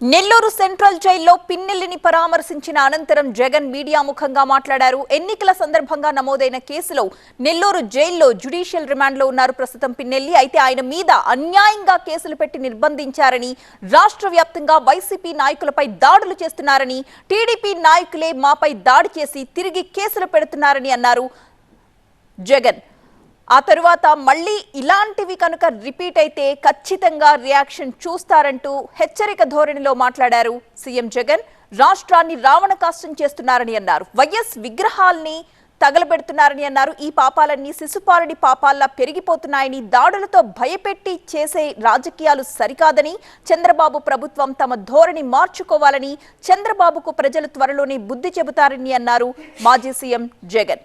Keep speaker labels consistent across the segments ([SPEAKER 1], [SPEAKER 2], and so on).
[SPEAKER 1] Nellore central జైల్లో పిన్నెల్లిని పరామర్శించిన అనంతరం Jagan media ముఖంగా మాట్లాడారు. ఎన్నికల సందర్భంగా నమోదైన కేసులో నెల్లూరు జైల్లో జ్యుడిషియల్ రిమాండ్లో ఉన్నారు ప్రస్తుతం పిన్నెల్లి. అయితే ఆయన మీద అన్యాయంగా కేసులు పెట్టి నిర్బంధించారని రాష్ట్ర వ్యాప్తంగా వైసీపీ నాయకులపై దాడులు చేస్తున్నారని టీడీపీ నాయకులే మాపై దాడి చేసి తిరిగి కేసులు పెడుతున్నారని అన్నారు జగన్. ఆ తరువాత మళ్ళీ ఇలాంటివి కనుక రిపీట్ అయితే ఖచ్చితంగా రియాక్షన్ చూస్తారంటూ హెచ్చరిక ధోరణిలో మాట్లాడారు సీఎం జగన్. రాష్ట్రాన్ని రావణ కాష్టం చేస్తున్నారని అన్నారు. వైఎస్ విగ్రహాల్ని తగలబెడుతున్నారని అన్నారు. ఈ పాపాలన్నీ శిశుపాలుడి పాపాల్లా పెరిగిపోతున్నాయని దాడులతో భయపెట్టి చేసే రాజకీయాలు సరికాదని చంద్రబాబు ప్రభుత్వం తమ ధోరణి మార్చుకోవాలని చంద్రబాబుకు ప్రజలు త్వరలోనే బుద్ధి చెబుతారని అన్నారు మాజీ సీఎం జగన్.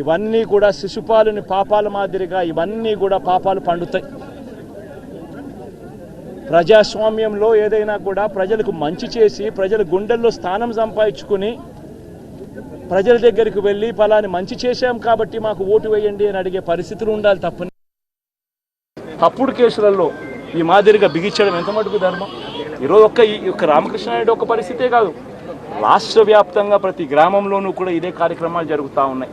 [SPEAKER 2] ఇవన్నీ కూడా శిశుపాలుని పాపాల మాదిరిగా ఇవన్నీ కూడా పాపాలు పండుతాయి. ప్రజాస్వామ్యంలో ఏదైనా కూడా ప్రజలకు మంచి చేసి ప్రజల గుండెల్లో స్థానం సంపాదించుకుని ప్రజల దగ్గరికి వెళ్ళి ఫలాని మంచి చేశాం కాబట్టి మాకు ఓటు వేయండి అని అడిగే పరిస్థితులు ఉండాలి తప్పని. తప్పుడు కేసులలో ఈ మాదిరిగా బిగించడం ఎంత మటుకు ధర్మం? ఈరోజు ఒక్క ఈ యొక్క రామకృష్ణారెడ్డి ఒక పరిస్థితే కాదు. రాష్ట్ర వ్యాప్తంగా ప్రతి గ్రామంలోనూ కూడా ఇదే కార్యక్రమాలు జరుగుతూ ఉన్నాయి.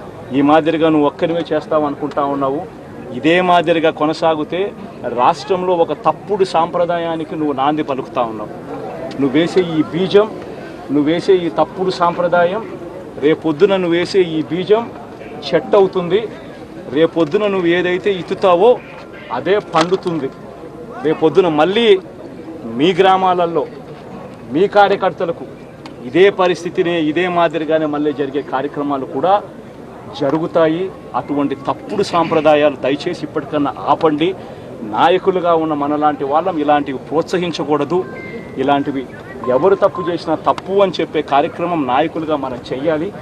[SPEAKER 2] ఈ మాదిరిగా నువ్వు ఒక్కరివే చేస్తావు అనుకుంటా ఉన్నావు. ఇదే మాదిరిగా కొనసాగితే రాష్ట్రంలో ఒక తప్పుడు సాంప్రదాయానికి నువ్వు నాంది పలుకుతా ఉన్నావు. నువ్వు వేసే ఈ బీజం నువ్వు వేసే ఈ తప్పుడు సాంప్రదాయం రేపొద్దున నువ్వు వేసే ఈ బీజం చెట్టు అవుతుంది. రేపొద్దున నువ్వు ఏదైతే ఇత్తుతావో అదే పండుతుంది. రేపొద్దున మళ్ళీ మీ గ్రామాలలో మీ కార్యకర్తలకు ఇదే పరిస్థితిని ఇదే మాదిరిగానే మళ్ళీ జరిగే కార్యక్రమాలు కూడా జరుగుతాయి. అటువంటి తప్పుడు సాంప్రదాయాలు దయచేసి ఇప్పటికన్నా ఆపండి. నాయకులుగా ఉన్న మనలాంటి వాళ్ళం ఇలాంటివి ప్రోత్సహించకూడదు. ఇలాంటివి ఎవరు తప్పు చేసినా తప్పు అని చెప్పే కార్యక్రమం నాయకులుగా మనం చెయ్యాలి.